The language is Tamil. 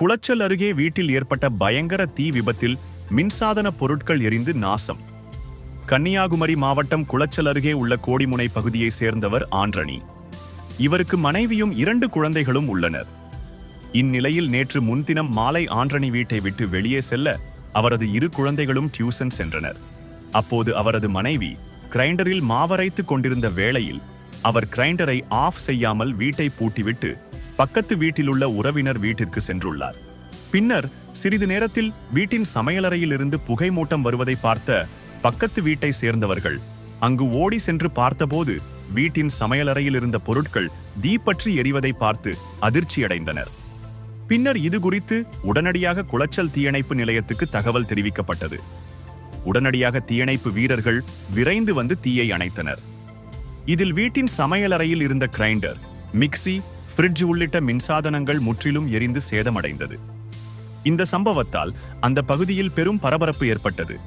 குளச்சல் அருகே வீட்டில் ஏற்பட்ட பயங்கர தீ விபத்தில் மின்சாதன பொருட்கள் எரிந்து நாசம். கன்னியாகுமரி மாவட்டம் குளச்சல் அருகே உள்ள கோடிமுனை பகுதியைச் சேர்ந்தவர் ஆன்றணி. இவருக்கு மனைவியும் இரண்டு குழந்தைகளும் உள்ளனர். இந்நிலையில் நேற்று முன்தினம் மாலை ஆன்றணி வீட்டை விட்டு வெளியே செல்ல அவரது இரு குழந்தைகளும் டியூசன் சென்றனர். அப்போது அவரது மனைவி கிரைண்டரில் மாவரைத்துக் கொண்டிருந்த வேளையில் அவர் கிரைண்டரை ஆஃப் செய்யாமல் வீட்டை பூட்டிவிட்டு பக்கத்து வீட்டிலுள்ள உறவினர் வீட்டிற்கு சென்றுள்ளார். பின்னர் சிறிது நேரத்தில் வீட்டின் சமையலறையிலிருந்து புகை மூட்டம் வருவதை பார்த்த பக்கத்து வீட்டை சேர்ந்தவர்கள் அங்கு ஓடி சென்று பார்த்தபோது வீட்டின் சமையலறையில் இருந்த பொருட்கள் தீப்பற்றி எரிவதை பார்த்து அதிர்ச்சியடைந்தனர். பின்னர் இது குறித்து உடனடியாக குளச்சல் தீயணைப்பு நிலையத்துக்கு தகவல் தெரிவிக்கப்பட்டது. உடனடியாக தீயணைப்பு வீரர்கள் விரைந்து வந்து தீயை அணைத்தனர். இதில் வீட்டின் சமையலறையில் இருந்த கிரைண்டர் மிக்சி ஃப்ரிட்ஜ் உள்ளிட்ட மின்சாதனங்கள் முற்றிலும் எரிந்து சேதமடைந்தது. இந்த சம்பவத்தால் அந்த பகுதியில் பெரும் பரபரப்பு ஏற்பட்டது.